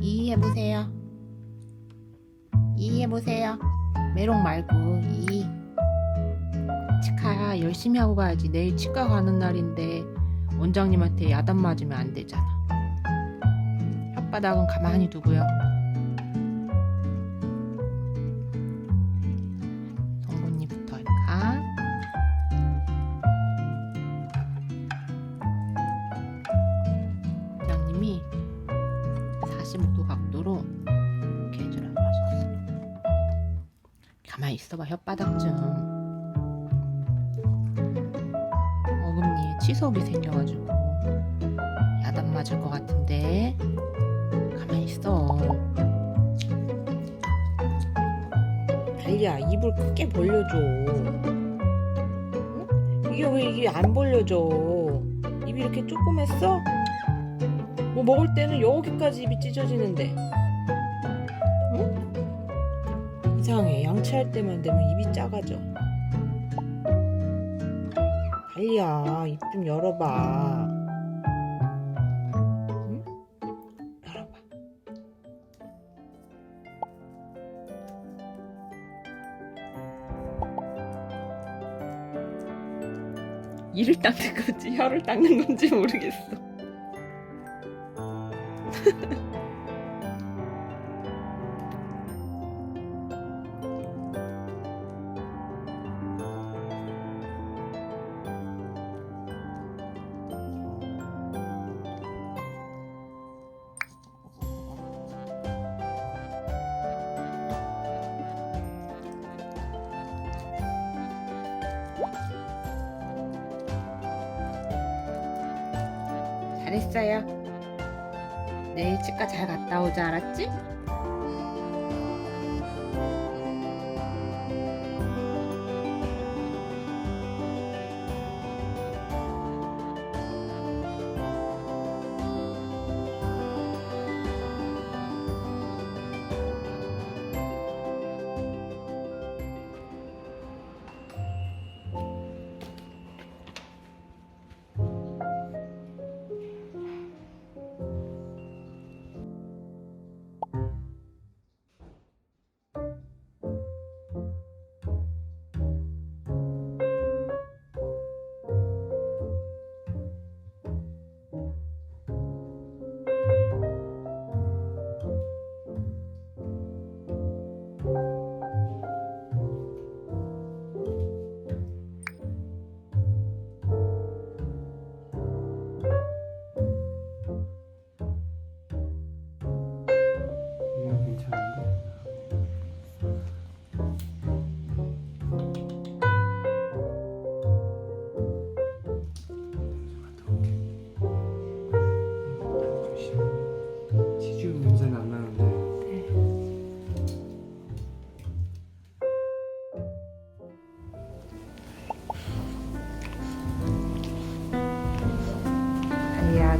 이 해보세요. 이 해보세요. 메롱 말고 이. 치카야 열심히 하고 가야지. 내일 치과 가는 날인데 원장님한테 야단 맞으면 안 되잖아. 혓바닥은 가만히 두고요. 가만히 있어봐 혓바닥 좀. 어금니에 치석이 생겨가지고 야단 맞을 것 같은데 가만히 있어. 달리야 입을 크게 벌려줘. 응? 이게 왜 이게 안 벌려져? 입이 이렇게 조그맸어? 뭐 먹을 때는 여기까지 입이 찢어지는데. 이상해. 양치할 때만 되면 입이 작아져. 달리야, 입 좀 열어봐. 응? 열어봐. 이를 닦는 건지 혀를 닦는 건지 모르겠어. 잘했어요. 내일 치과 잘 갔다 오자 알았지?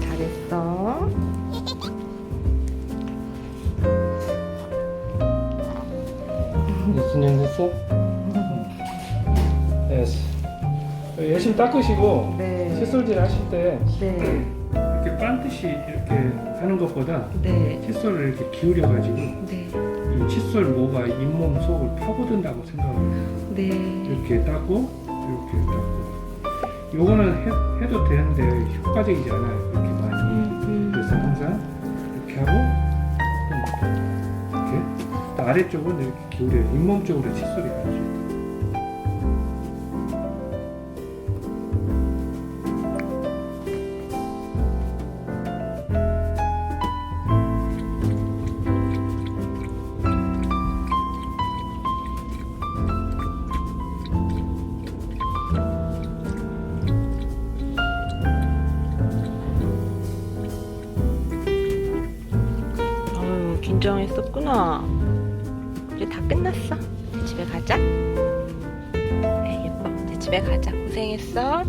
잘했어. 일 됐어? 됐어 열심히 닦으시고 네. 칫솔질 하실 때 네. 이렇게 반듯이 이렇게 하는 것보다 네. 칫솔을 이렇게 기울여 가지고 네. 이 칫솔 모가 잇몸 속을 파고든다고 생각을 해요. 네. 이렇게 닦고 이렇게 닦고 요거는 해, 해도 되는데 효과적이지 않아요. 이렇게 많이 음. 그래서 항상 이렇게 하고 이렇게 또 아래쪽은 이렇게 기울여요. 잇몸 쪽으로 칫솔이 가죠 아유 긴장했었구나. 이제 다 끝났어. 집에 가자. 에 예뻐. 집에 가자. 고생했어.